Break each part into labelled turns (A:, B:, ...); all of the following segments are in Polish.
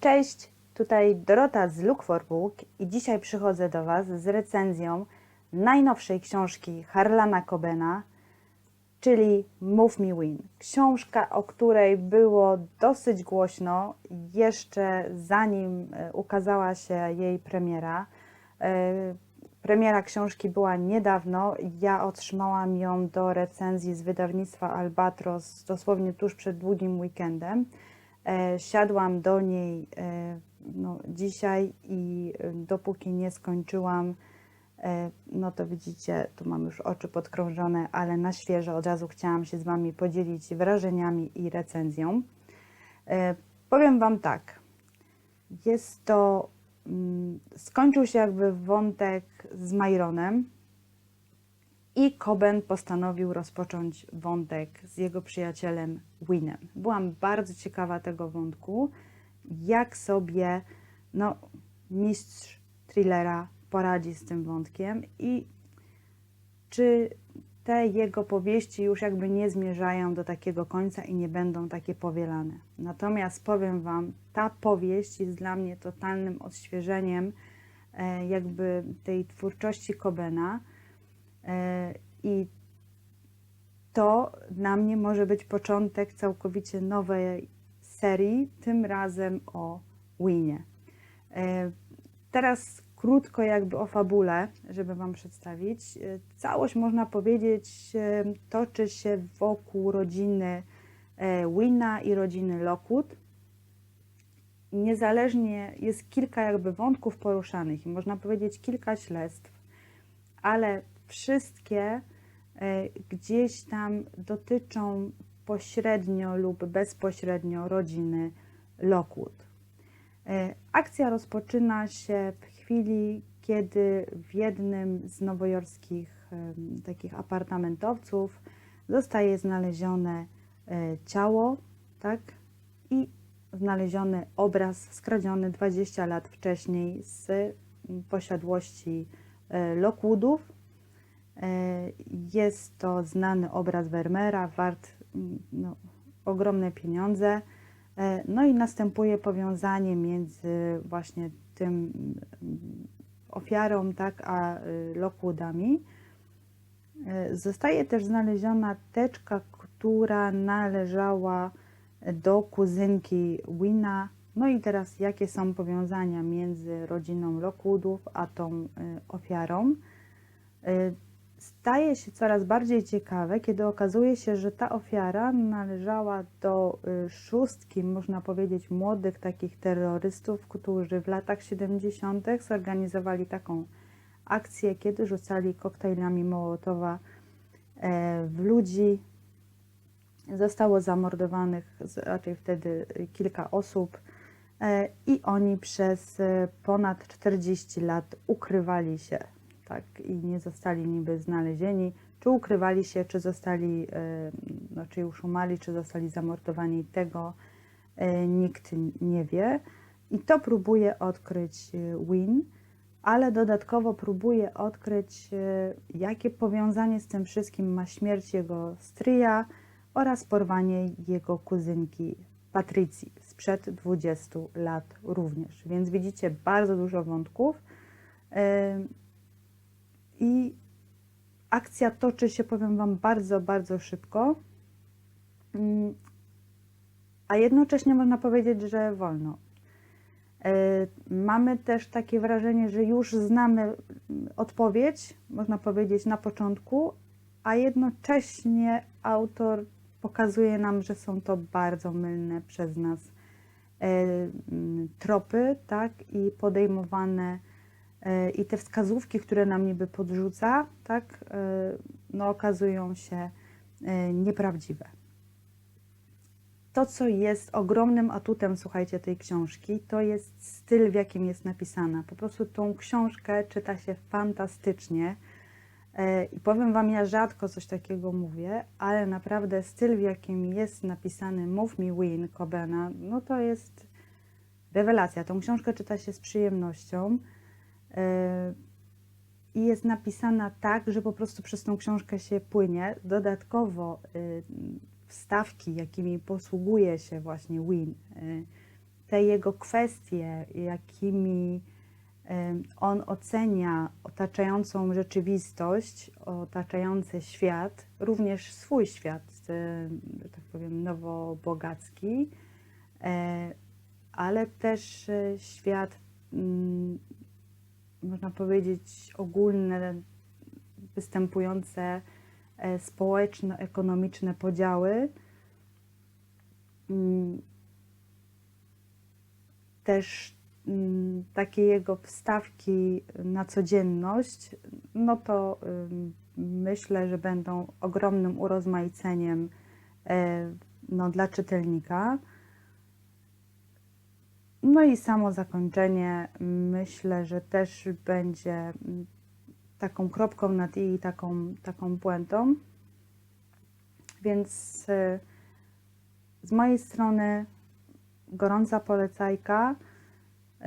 A: Cześć, tutaj Dorota z Look for Book i dzisiaj przychodzę do Was z recenzją najnowszej książki Harlana Cobena, czyli Move Me Win. Książka, o której było dosyć głośno jeszcze zanim e, ukazała się jej premiera. E, Premiera książki była niedawno. Ja otrzymałam ją do recenzji z wydawnictwa Albatros dosłownie tuż przed długim weekendem. E, Siadłam do niej e, no, dzisiaj i e, dopóki nie skończyłam, e, no to widzicie, tu mam już oczy podkrążone, ale na świeżo od razu chciałam się z Wami podzielić wrażeniami i recenzją. Powiem Wam tak, jest to, mm, skończył się jakby wątek z Myronem i Coben postanowił rozpocząć wątek z jego przyjacielem Winem. Byłam bardzo ciekawa tego wątku, jak sobie no, mistrz thrillera poradzi z tym wątkiem i czy te jego powieści już jakby nie zmierzają do takiego końca i nie będą takie powielane. Natomiast powiem Wam, ta powieść jest dla mnie totalnym odświeżeniem e, jakby tej twórczości Cobena e, i to dla mnie może być początek całkowicie nowej serii, tym razem o Winie. E, Teraz krótko jakby o fabule, żeby Wam przedstawić. E, Całość można powiedzieć e, toczy się wokół rodziny e, Wina i rodziny Lockwood. Niezależnie jest kilka jakby wątków poruszanych i można powiedzieć kilka śledztw, ale wszystkie e, gdzieś tam dotyczą pośrednio lub bezpośrednio rodziny Lockwood. E, Akcja rozpoczyna się w chwili, kiedy w jednym z nowojorskich takich apartamentowców zostaje znalezione e, ciało, tak? I znaleziony obraz skradziony 20 lat wcześniej z posiadłości Lockwoodów. E, Jest to znany obraz Vermeera, wart mm, no, ogromne pieniądze. E, No i następuje powiązanie między właśnie tym mm, ofiarą, tak, a y, Lockwoodami. E, Zostaje też znaleziona teczka, która należała do kuzynki Wina. No i teraz jakie są powiązania między rodziną Lockwoodów a tą y, ofiarą? Y, Staje się coraz bardziej ciekawe, kiedy okazuje się, że ta ofiara należała do y, szóstki, można powiedzieć, młodych takich terrorystów, którzy w latach 70. zorganizowali taką akcję, kiedy rzucali koktajlami Mołotowa e, w ludzi. Zostało zamordowanych raczej wtedy y, kilka osób e, i oni przez e, ponad 40 lat ukrywali się tak, i nie zostali niby znalezieni. Czy ukrywali się, czy zostali, e, no, czy już umarli, czy zostali zamordowani, tego e, nikt nie wie. I to próbuje odkryć e, Win, ale dodatkowo próbuje odkryć, jakie powiązanie z tym wszystkim ma śmierć jego stryja oraz porwanie jego kuzynki Patrycji sprzed 20 lat również. Więc widzicie bardzo dużo wątków. I akcja toczy się, powiem Wam, bardzo, bardzo szybko. Mm, A jednocześnie można powiedzieć, że wolno. E, Mamy też takie wrażenie, że już znamy mm, odpowiedź, można powiedzieć, na początku, a jednocześnie autor pokazuje nam, że są to bardzo mylne przez nas e, mm, tropy, tak, i podejmowane i te wskazówki, które nam niby podrzuca, tak, e, no okazują się e, nieprawdziwe. To, co jest ogromnym atutem, słuchajcie, tej książki, to jest styl, w jakim jest napisana. Po prostu tą książkę czyta się fantastycznie. E, I powiem Wam, ja rzadko coś takiego mówię, ale naprawdę styl, w jakim jest napisany Move Me Win Cobena, no to jest rewelacja. Tą książkę czyta się z przyjemnością. E, i jest napisana tak, że po prostu przez tą książkę się płynie. Dodatkowo y, wstawki, jakimi posługuje się właśnie Win, y, te jego kwestie, jakimi on ocenia otaczającą rzeczywistość, otaczający świat, również swój świat, że tak powiem, nowobogacki, ale też świat, mm, można powiedzieć, ogólne, występujące e, społeczno-ekonomiczne podziały. Mm, Też mm, takie jego wstawki na codzienność, no to myślę, że będą ogromnym urozmaiceniem e, no, dla czytelnika. No i samo zakończenie myślę, że też będzie mm, taką kropką nad i taką, taką puentą. Więc y, z mojej strony gorąca polecajka, y,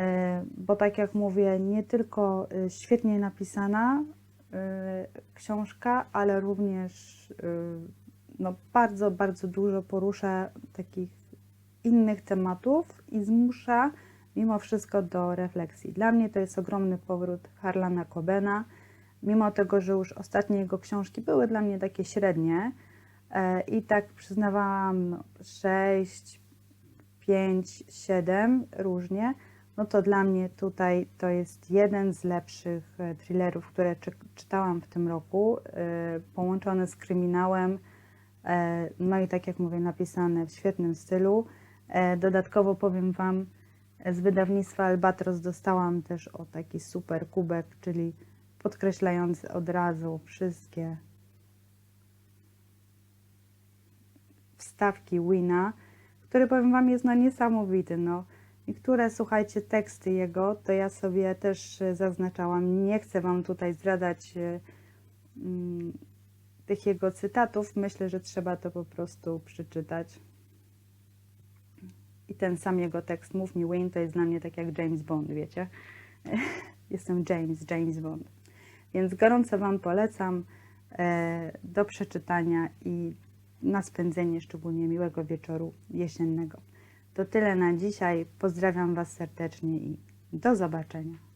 A: bo tak jak mówię, nie tylko y, świetnie napisana książka, ale również no, bardzo, bardzo dużo porusza takich innych tematów i zmusza mimo wszystko do refleksji. Dla mnie to jest ogromny powrót Harlana Cobena, mimo tego, że już ostatnie jego książki były dla mnie takie średnie e, i tak przyznawałam no, 6, 5, 7 różnie, no to dla mnie tutaj to jest jeden z lepszych e, thrillerów, które czy, czytałam w tym roku, e, połączony z kryminałem, no i tak jak mówię, napisane w świetnym stylu. E, Dodatkowo powiem Wam, z wydawnictwa Albatros dostałam też o taki super kubek, czyli podkreślający od razu wszystkie wstawki Wina, który powiem Wam jest no niesamowity. No. Niektóre, słuchajcie, teksty jego, to ja sobie też e, zaznaczałam. Nie chcę Wam tutaj zdradzać e, mm, tych jego cytatów. Myślę, że trzeba to po prostu przeczytać. Ten sam jego tekst, Mów mi Wayne, to jest dla mnie tak jak James Bond, wiecie? Jestem James, James Bond. Więc gorąco Wam polecam e, do przeczytania i na spędzenie szczególnie miłego wieczoru jesiennego. To tyle na dzisiaj. Pozdrawiam Was serdecznie i do zobaczenia.